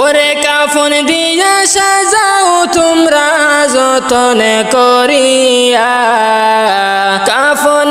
ওরে কাফন দিয়া সাজাও তোমরা যতনে করিয়া। কাফন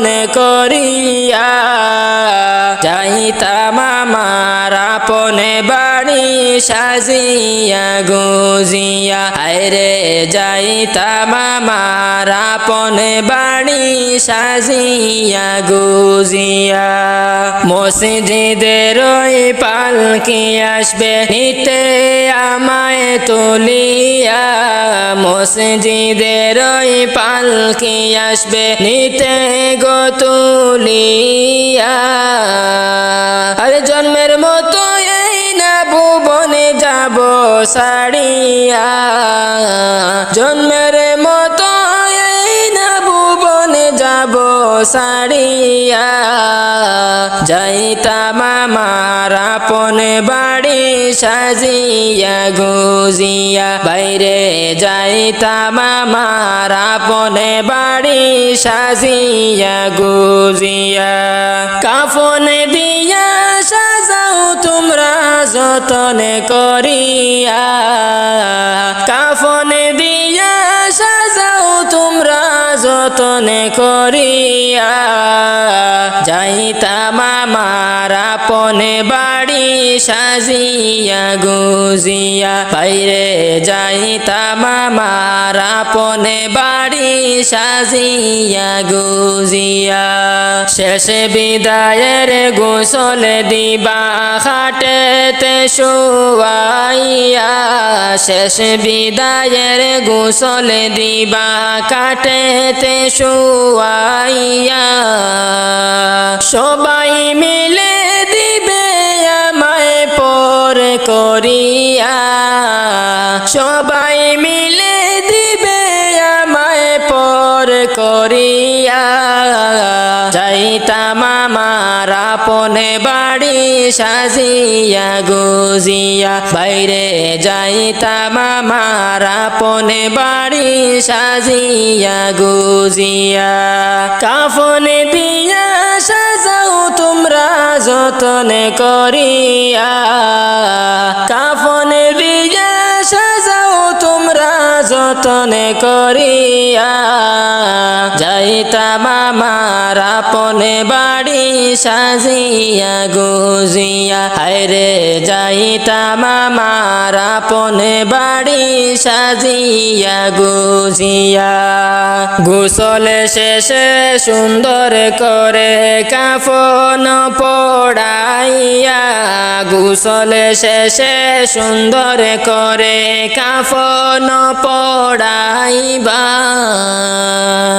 যতনে করিয়া যাইতাম আমার আপনে বাড়ি। সাজিয়া গুজিয়া আরে যাইতাম আমার আপনে বাড়ি সাজিয়া গুজিয়া। মসজিদের ওই পালকি আসবে, নিতে আমায় তুলিয়া। মসজিদের ওই পালকি আসবে, নিতে গো তুলিয়া। আরে জন্মের মতো ভুবনে যাব সাড়িয়া জন্মের মতো এই যাব সাড়িয়া যাইতাম আমার আপনে বাড়ি সাজিয়া গুজিয়া। বাইরে যাইতাম আমার আপনে বাড়ি সাজিয়া গুজিয়া। কাফন দিয়া সাজাও তোমরা যতনে করিয়া কাফন দিয়া সাজাও তোমরা যতনে করিয়া। যাইতাম আমার আপনে বাড়ি সাজিয়া গুজিয়া, বাইরে যাইতাম আমার আপনে বাড়ি সাজিয়া গুজিয়া। শেষে বিদায়ের গোসল দিবা খাটেতে শুয়াইয়া, শেষ বিদায়ের গোসল দিবা কাটেতে শুয়াইয়া। সবাই মিলে করিয়া সবাই মিলে দিবে আমায় পর করিয়া। যাইতাম আমার আপনে বাড়ি সাজিয়া গুজিয়া। বাইরে যাইতাম আমার আপনে বাড়ি সাজিয়া গুজিয়া। কাফনে দিয়া তোমরা যতনে করিয়া কাফনে দিয়া সাজাও তোমরা যতনে করিয়া। যাইতাম আমার আপনে বাড়ি সাজিয়া গুজিয়া। হায়রে যাইতাম আমার আপনে বাড়ি সাজিয়া গুজিয়া। গোসল শেষে সুন্দর করে কাফন পড়াইয়া। গোসল শেষে সুন্দর করে কাফন পড়াইবা।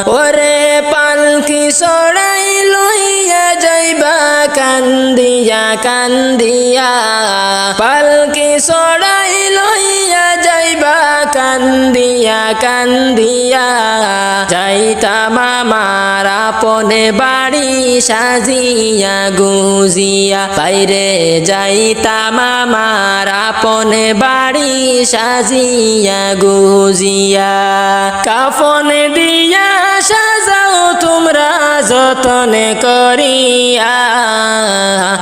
ওরে পালকি সরাই লইয়া যাইবা, কান্দিয়া কান্দিয়া। পালকি সরাই লইয়া যাইবা, কান্দিয়া কান্দিয়া। যাইতাম আমার আপনে বাড়ি সাজিয়া, গুজিয়া। বাইরে যাইতাম আমার আপনে বাড়ি সাজিয়া গুজিয়া। কাফন দিয়া সাজাও তোমরা যতন করিয়া।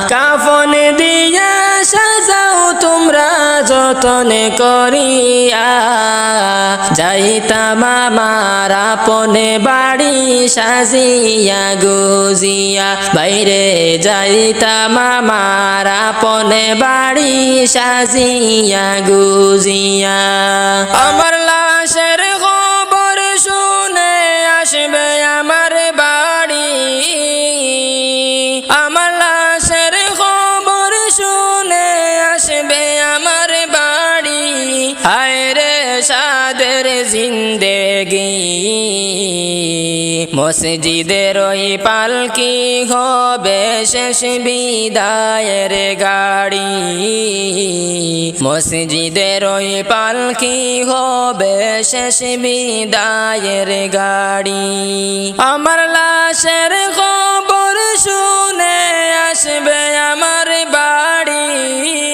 কাফন দিয়া সাজাও তোমরা যতনে করিয়া যাইতাম আমার আপনে বাড়ি সাজিয়া গুজিয়া, বাইরে যাইতাম আমার আপনে বাড়ি সাজিয়া গুজিয়া। আমার লাশের খবর শুনে আসবে মসজিদের ওই পালকি হবে শেষ বিদায়ের গাড়ি। মসজিদের ওই পালকি হবে শেষ বিদায়ের গাড়ি। আমার লাশের খবর শুনে আসবে আমার বাড়ি।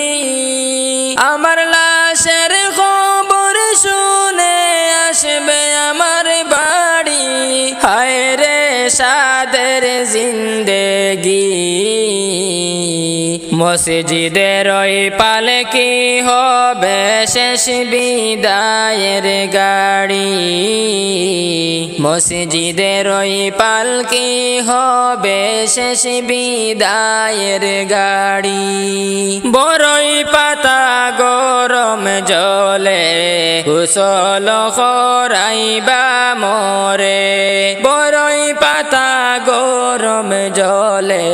সাদের জিন্দেগি। মসজিদের ওই পালকি হবে শেষ বিদায়ের গাড়ি? মসজিদের ওই পালকি হবে শেষ বিদায়ের গাড়ি? বড়ই পাতা গরম জলে কুশল খরাইবা মরে। বড়ই পাতা গরম জলে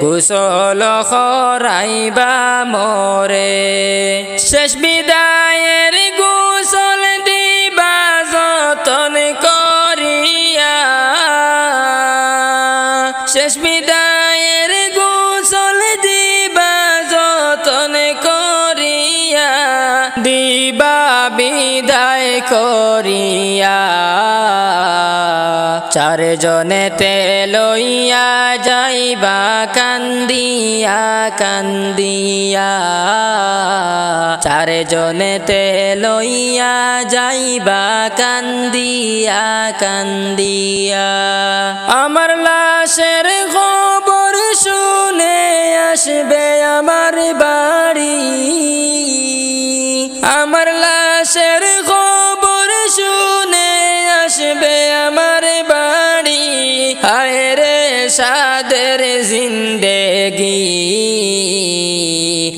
কুশল খরাইবা মরে। শেষ বিদায়ের গুসল দিবা, যতন করিয়া। শেষ বিদায়ের গোসল দিবা, যতন করিয়া। দিবা বিদায় করিয়া। চারজনেতে লইয়া যাইবা, কান্দিয়া কান্দিয়া। চারজনেতে লইয়া যাইবা, কান্দিয়া কান্দিয়া। আমার লাশের খবর শুনে আসবে আমার বাড়ি। আমার লাশের খবর সাদের জিন্দেগি।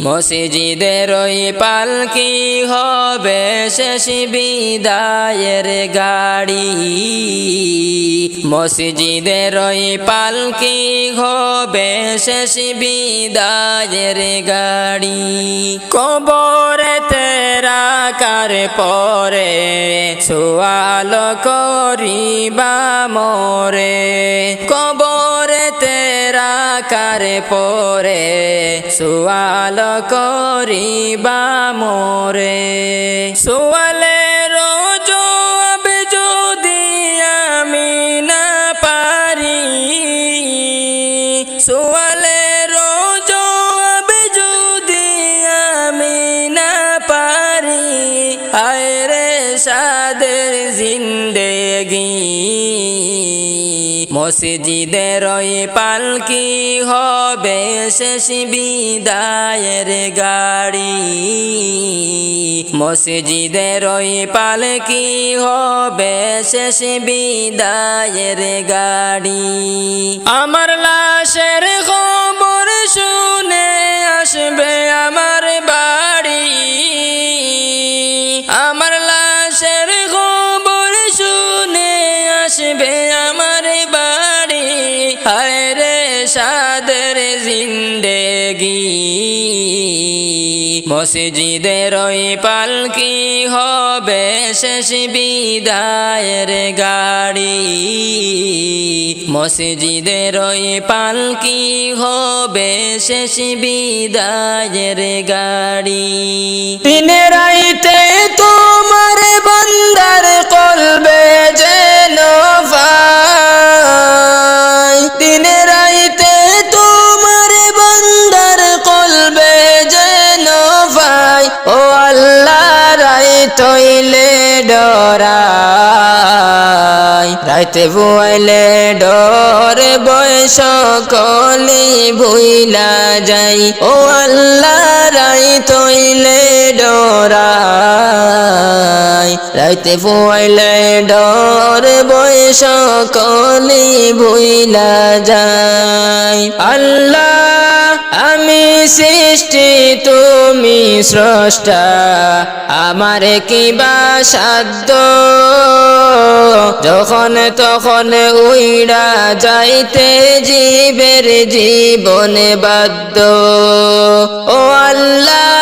মসজিদের ওই পালকি হবে? শেষ বিদায়ের গাড়ি। মসজিদের ওই পালকি হবে? শেষ বিদায়ের গাড়ি। কবরে তেরা কার পরে সোয়াল করিবা মোরে। কবরে তেরা কার পরে সোয়াল করিবা মোরে। সোয়ালের জবাব যদি আমি না পারি সোয়ালের জবাব যদি আমি না পারি, হায় রে সাদের মসজিদের পালকি হবে? শেষ বিদায়ের গাড়ি। মসজিদের পালকি হবে? শেষ বিদায়ের গাড়ি। আমার লাশের খবর শুনে আসবে আমার বাড়ি। আমার লাশের খবর শুনে আসবে সাদের জিন্দেগি। মসজিদের ওই পালকি হবে শেষ বিদায়ের গাড়ি? মসজিদের ওই পালকি হবে শেষ বিদায়ের গাড়ি? দিনে রাইতে তোমার বন্দার কলবে যেন ভাই ডরাই রাইতে ডরে বয়স কলি ভুইলা যাই। ও আল্লাহ রাই তৈলে ডরাই। রাইতে ফুয়াইলে ডর বয়স কলি ভুইলা যাই। আল্লাহ সৃষ্টি, তুমি স্রষ্টা। আমার কিবা সাধ্য? যখন তখন উইড়া যাইতে জীবের জীবনে বাধ্য। ও আল্লাহ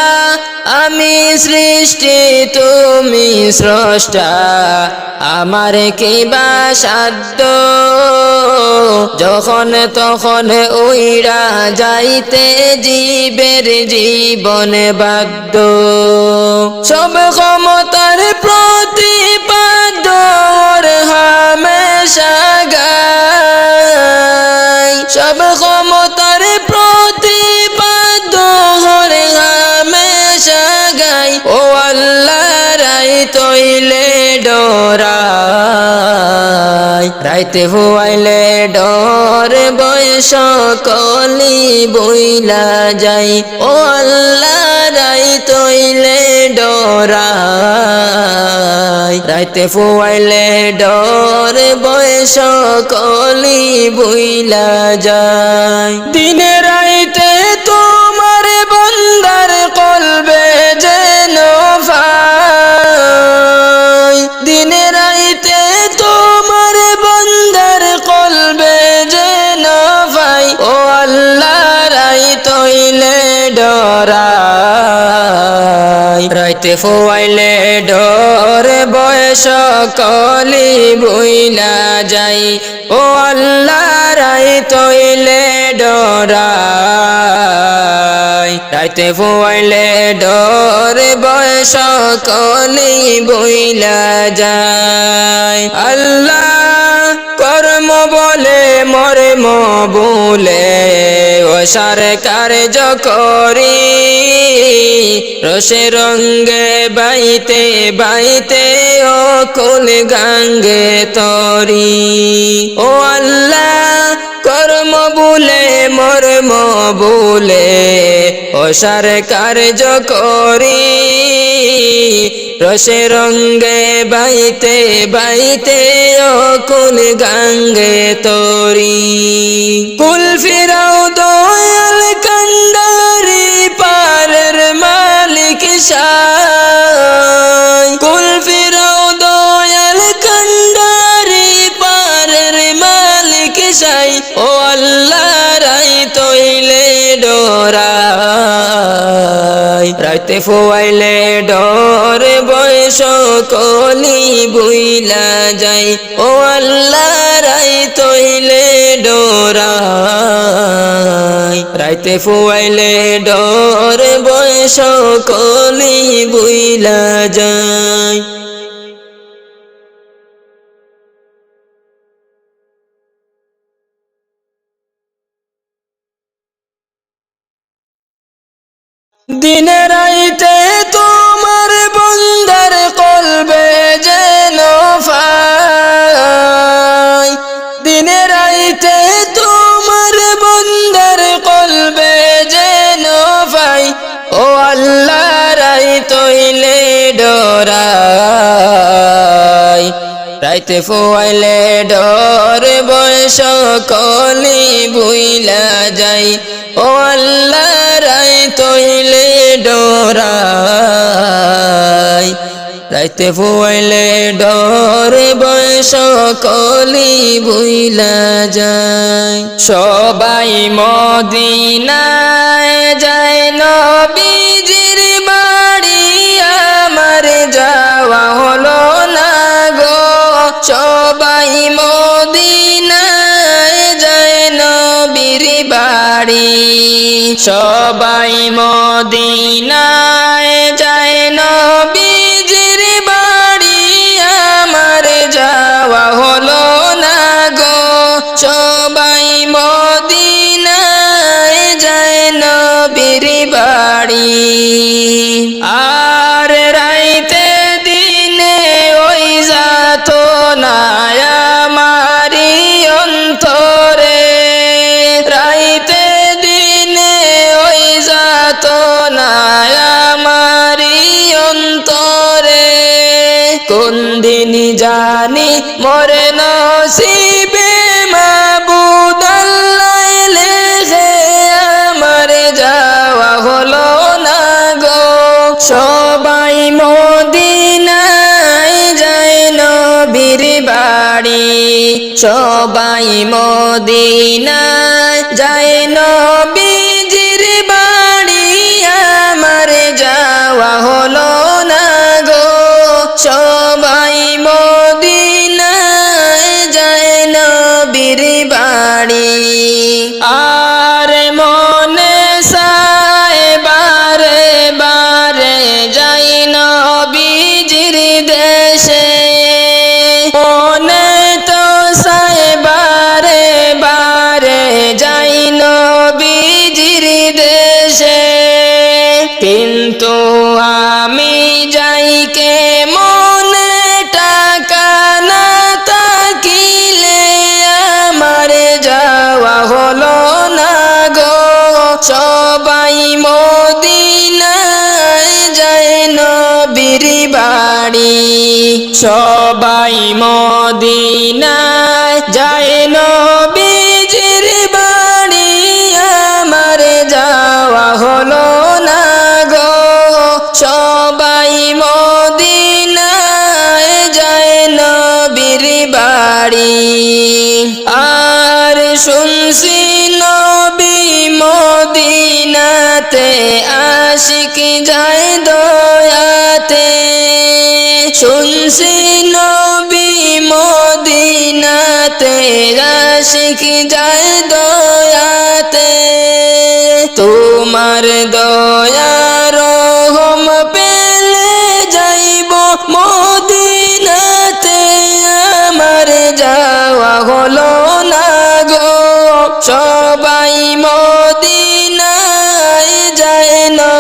আমি সৃষ্টি, তুমি স্রষ্টা। আমার কি বা সাধ্য? যখন তখন উইরা যাইতে জীবের জীবন বাদ্য সব ক্ষমতার রাইতে হুয়াইলে ডর বয়স কলি বইলা যাই। ও আল্লাহ রাই তৈলে ডরাই। রাইতে ফুয়াইলে ডর বয়স কলি বইলা যায় দিনে রাইতে তোমার বন্দার কলবে রাইতে ফোয়াইলে ডর বয়স কলি বইলা যাই। ও আল্লাহ রাই তৈলে ডরাই। রাইতে ফোয়াইলে ডর বয়স কলি বইলা যায় আল্লাহ, কর্ম বলে মর্ম বলে ও সরকার করি। রসে রঙ্গে বাইতে বাইতে ও কুল গাঙ্গে তরি। ও আল্লাহ, কর্ম বলে, মর্ম বলে ও সরকার করি। রসে রঙ্গে বাইতে বাইতে ও কুল গঙ্গে তোরি। কুল ফিরাও দয়াল কন্ডারি পারের মালিক শাহ। রাইতে ফোয়াইলে ডর বয়স কলি বুইলা যাই। ও আল্লাহ রাই তৈলে ডরাই। রাইতে ফুয়াইলে ডর বয়স কলি বুইলা যায় রাইতে ফোয়াইলে ডর বয়স কলি বুইলা যাই। ও আল্লাহ রাই তৈলে ডরাই। রাইতে ফুয়াইলে ডর বয়স কলি বুইলা যায় সবাই মদিনায় যায় নবীজির সবাই মদিনায় যায় নবীর বাড়ি। সবাই মদিনায় যায় নবীজির মরে নসিবে মাবুদ আল্লাহ লেখে, আমার যাওয়া হলো না গো। সবাই মদিনায় যায় নবীর বাড়ি। সবাই মদিনায় যায় নবীজির দেশে সবাই মদিনায় যায় নবীজির বাড়ি আমার যাওয়া হলো না গো। সবাই মদিনায় যায় নবীর বাড়ি আর শুনছি নবী মদিনাতে আশিক যায় দয়াতে? শুনছি নবী মদিনাতে আশিক যায় দয়াতে? তোমার দয়ার রহম পেলে যাইব মদিনাতে, আমার যাওয়া হলো না গো। সবাই মদিনায় যায় নবীর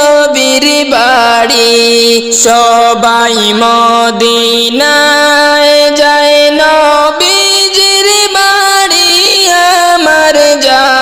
বাড়ি সবাই মদিনায় যায়। নবীজির বাড়ি আমার যাওয়া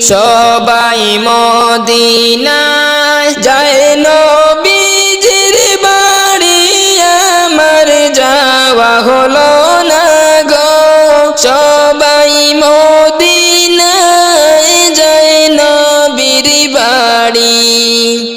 সবাই মদিনায় যায় নবীজির বাড়ি। আমার যাওয়া হলো না গো। সবাই মদিনায় যায় নবীর বাড়ি।